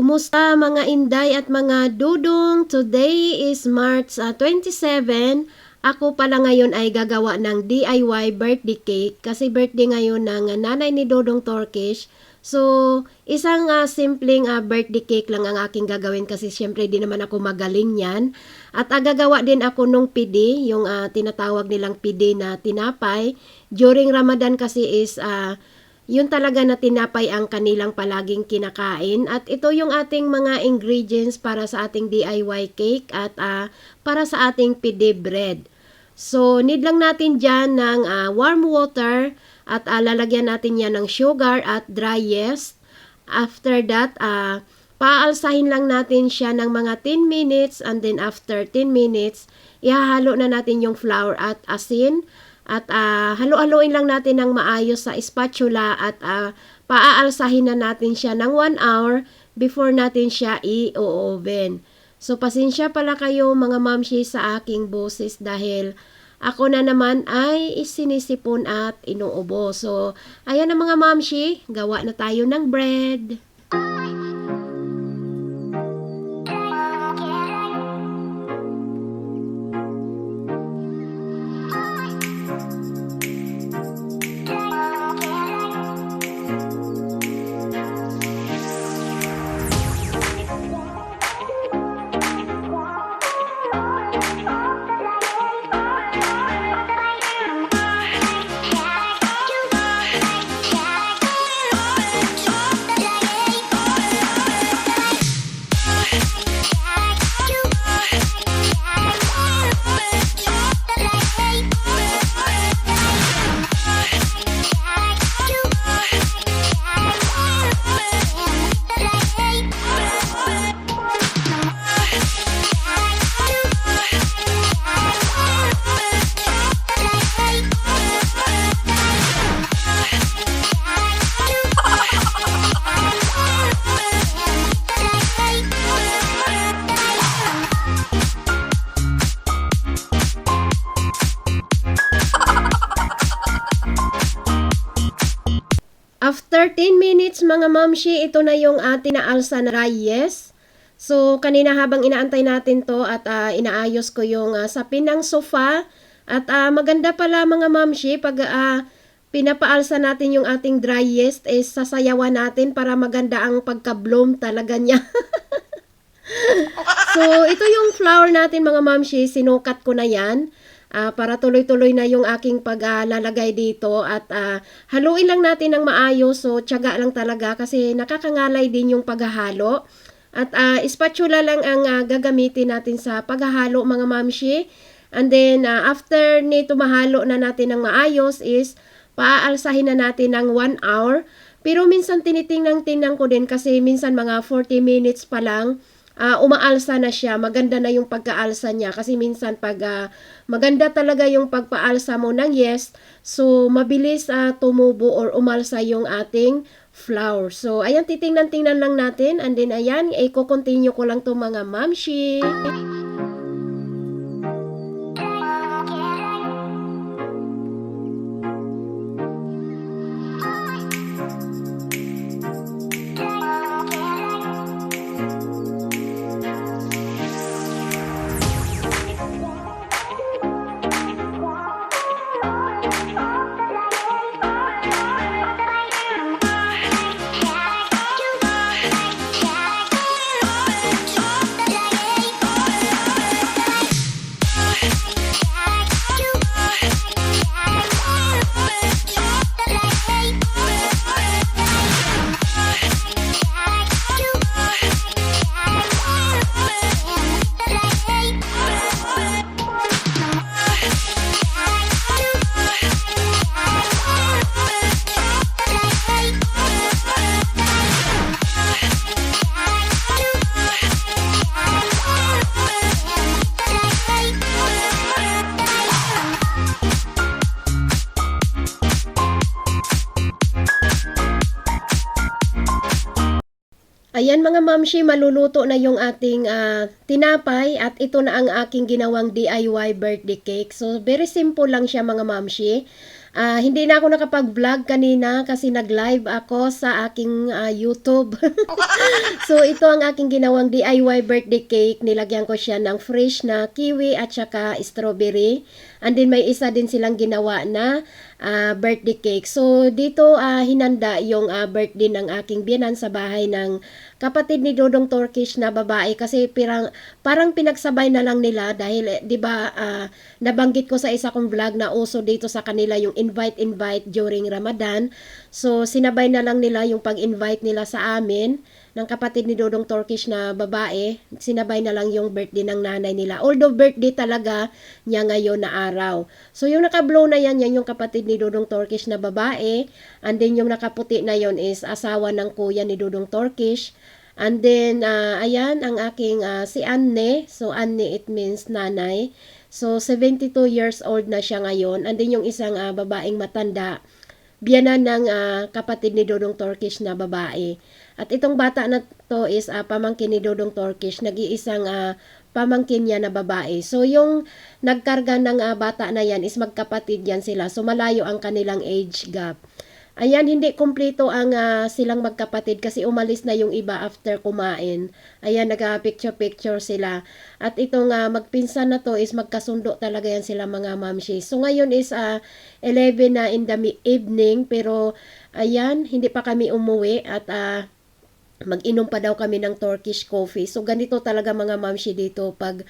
Kumusta mga inday at mga dudong? Today is March ah, 27. Ako pala ngayon ay gagawa ng DIY birthday cake kasi birthday ngayon ng nanay ni Dodong Turkish. So, isang ah, simpleng ah, birthday cake lang ang aking gagawin kasi syempre di naman ako magaling yan. At ah, gagawa din ako nung pidi, yung ah, tinatawag nilang pidi na tinapay. During Ramadan kasi is ah, yun talaga na tinapay ang kanilang palaging kinakain. At ito yung ating mga ingredients para sa ating DIY cake at ah, para sa ating pide bread. So, need lang natin dyan ng ah, warm water at ah, lalagyan natin yan ng sugar at dry yeast. After that, ah, paalsahin lang natin siya ng mga 10 minutes and then after 10 minutes, ihahalo na natin yung flour at asin. At ah, halo-haloin lang natin ng maayos sa spatula at ah, paaalsahin na natin siya ng 1 hour before natin siya i-oven. So, pasensya pala kayo mga mamshi sa aking boses dahil ako na naman ay isinisipon at inuubo. So, ayan na mga mamshi, gawa na tayo ng bread. After 10 minutes mga mamshi, ito na yung atin na alsa na rayes. So, kanina habang inaantay natin to at ah, inaayos ko yung ah, sapin ng sofa. At ah, maganda pala mga mamshi, pag ah, pinapaalsa natin yung ating dry yeast, is sasayawan natin para maganda ang pagka-bloom talaga niya. so, ito yung flour natin mga mamshi, sinukat ko na yan. Ah, para tuloy-tuloy na yung aking paglalagay dito at ah, haluin lang natin ng maayos so tiyaga lang talaga kasi nakakangalay din yung paghahalo. At ah, spatula lang ang ah, gagamitin natin sa paghahalo mga mamshi. And then ah, after nito mahalo na natin ng maayos is paaalsahin na natin ng 1 hour. Pero minsan tinitingnan-tingnan ko din kasi minsan mga 40 minutes pa lang ah, umaalsa na siya. Maganda na yung pagkaalsa niya kasi minsan pag ah, maganda talaga yung pagpaalsa mo ng yes, so mabilis ah, tumubo or umalsa yung ating flour. So ayan titingnan-tingnan lang natin and then ayan i-continue ko lang to mga mamshi. Ayan mga mamshi, maluluto na yung ating ah, tinapay at ito na ang aking ginawang DIY birthday cake. So very simple lang siya mga mamshi. Ah, hindi na ako nakapag-vlog kanina kasi nag-live ako sa aking ah, YouTube. so ito ang aking ginawang DIY birthday cake. Nilagyan ko siya ng fresh na kiwi at saka strawberry. And then may isa din silang ginawa na ah, birthday cake. So dito ah, hinanda yung ah, birthday ng aking biyanan sa bahay ng kapatid ni Dodong Turkish na babae kasi pirang, parang pinagsabay na lang nila dahil eh, 'di ba ah, nabanggit ko sa isa kong vlog na uso dito sa kanila yung invite invite during Ramadan. So sinabay na lang nila yung pag-invite nila sa amin ng kapatid ni Dodong Turkish na babae, sinabay na lang yung birthday ng nanay nila. Although birthday talaga niya ngayon na araw. So yung naka-blow na yan, yan yung kapatid ni Dodong Turkish na babae. And then yung nakaputi na yon is asawa ng kuya ni Dodong Turkish. And then, ah, ayan, ang aking ah, si Anne. So, Anne, it means nanay. So, 72 years old na siya ngayon. And then, yung isang ah, babaeng matanda, biyanan ng ah, kapatid ni Dodong Turkish na babae. At itong bata na to is ah, pamangkin ni Dodong Turkish, nag-iisang ah, pamangkin niya na babae. So, yung nagkarga ng ah, bata na yan is magkapatid yan sila. So, malayo ang kanilang age gap. Ayan, hindi kumpleto ang ah, silang magkapatid kasi umalis na yung iba after kumain. Ayan, nag-picture-picture sila. At itong ah, magpinsan na to is magkasundo talaga yan sila mga mamshi. So ngayon is ah, 11 na in the evening pero ayan, hindi pa kami umuwi at ah, mag-inom pa daw kami ng Turkish coffee. So ganito talaga mga mamshi dito pag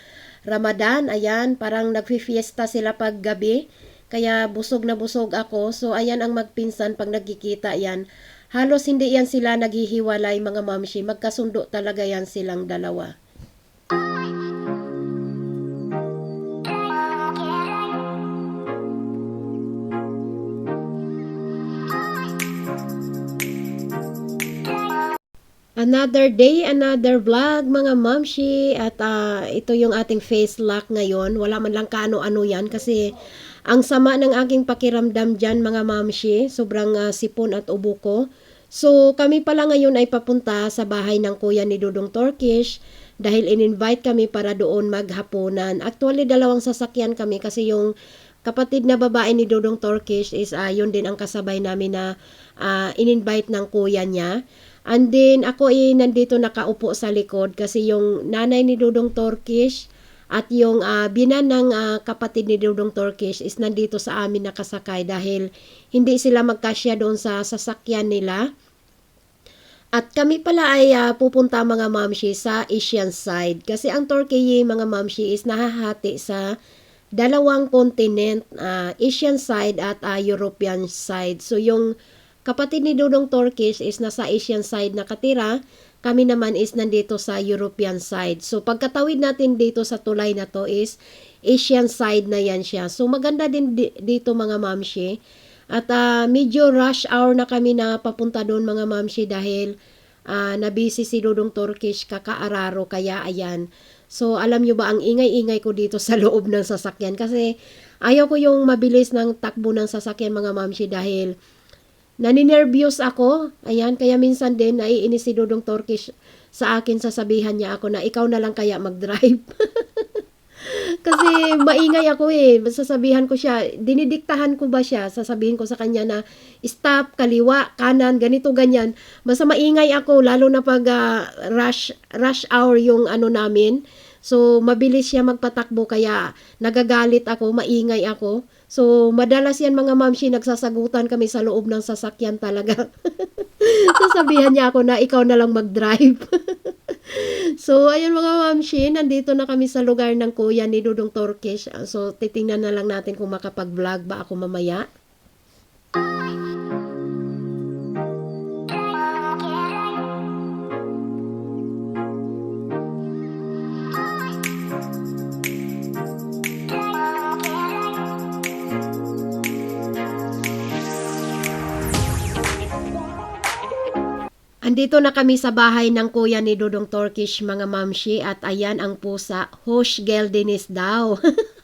Ramadan, ayan, parang nagfi-fiesta sila pag gabi. Kaya busog na busog ako. So ayan ang magpinsan pag nagkikita yan. Halos hindi yan sila naghihiwalay mga mamshi. Magkasundo talaga yan silang dalawa. Another day, another vlog mga mamshi at ah, ito yung ating face lock ngayon. Wala man lang kaano-ano yan kasi ang sama ng aking pakiramdam dyan mga mamshi. Sobrang ah, sipon at ubo ko. So kami pala ngayon ay papunta sa bahay ng kuya ni Dudong Turkish dahil in-invite kami para doon maghapunan. Actually dalawang sasakyan kami kasi yung kapatid na babae ni Dodong Turkish is ah, yun din ang kasabay namin na ah, in-invite ng kuya niya. And then ako ay nandito nakaupo sa likod kasi yung nanay ni Dodong Turkish at yung ah, binan ng ah, kapatid ni Dodong Turkish is nandito sa amin nakasakay dahil hindi sila magkasya doon sa sasakyan nila. At kami pala ay ah, pupunta mga mamshi sa Asian side. Kasi ang Turkey mga mamshi is nahahati sa dalawang continent, ah, Asian side at ah, European side. So yung kapatid ni Dudong Turkish is nasa Asian side nakatira. Kami naman is nandito sa European side. So pagkatawid natin dito sa tulay na to is Asian side na yan siya. So maganda din di- dito mga mamshi. At ah, medyo rush hour na kami na papunta doon mga mamshi dahil ah, nabisi si Dudong Turkish kakaararo kaya ayan. So alam nyo ba ang ingay-ingay ko dito sa loob ng sasakyan kasi ayaw ko yung mabilis ng takbo ng sasakyan mga mamshi dahil naninervyos ako. Ayan, kaya minsan din naiinis si Dudong Turkish sa akin sasabihan niya ako na ikaw na lang kaya mag-drive. Kasi maingay ako eh. Sasabihan ko siya, dinidiktahan ko ba siya? Sasabihin ko sa kanya na stop, kaliwa, kanan, ganito, ganyan. Basta maingay ako, lalo na pag ah, rush, rush hour yung ano namin. So, mabilis siya magpatakbo kaya nagagalit ako, maingay ako. So, madalas yan mga mamshi, nagsasagutan kami sa loob ng sasakyan talaga. Sasabihan niya ako na ikaw na lang mag-drive. so, ayun mga mamshi, nandito na kami sa lugar ng kuya ni Dudong Turkish. So, titingnan na lang natin kung makapag-vlog ba ako mamaya. Andito na kami sa bahay ng kuya ni Dudong Turkish mga mamshi at ayan ang pusa, Hosh Geldinis daw.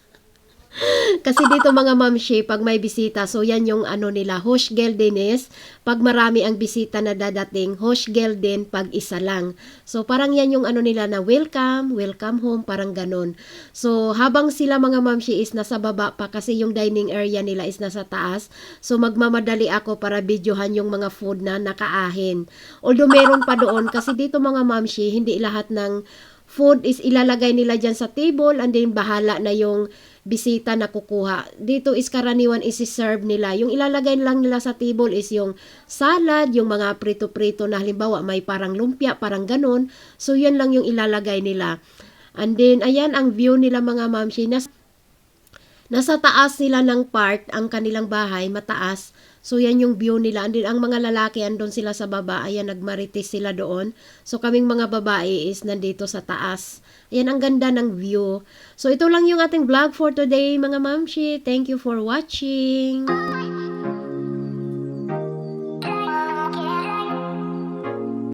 Kasi dito mga mamshi, pag may bisita, so yan yung ano nila, Hoshgel din is, pag marami ang bisita na dadating, Hoshgel din pag isa lang. So parang yan yung ano nila na welcome, welcome home, parang ganun. So habang sila mga mamshi is nasa baba pa kasi yung dining area nila is nasa taas, so magmamadali ako para videohan yung mga food na nakaahin. Although meron pa doon, kasi dito mga mamshi, hindi lahat ng food is ilalagay nila dyan sa table and then bahala na yung bisita na kukuha. Dito is karaniwan isi-serve nila. Yung ilalagay lang nila sa table is yung salad, yung mga prito-prito na halimbawa may parang lumpia, parang ganun. So, yun lang yung ilalagay nila. And then, ayan ang view nila mga mamshi. Nas nasa taas nila ng part, ang kanilang bahay, mataas. So, yan yung view nila. And then, ang mga lalaki, andun sila sa baba. Ayan, nagmarites sila doon. So, kaming mga babae is nandito sa taas. Ayan, ang ganda ng view. So, ito lang yung ating vlog for today, mga mamshi. Thank you for watching.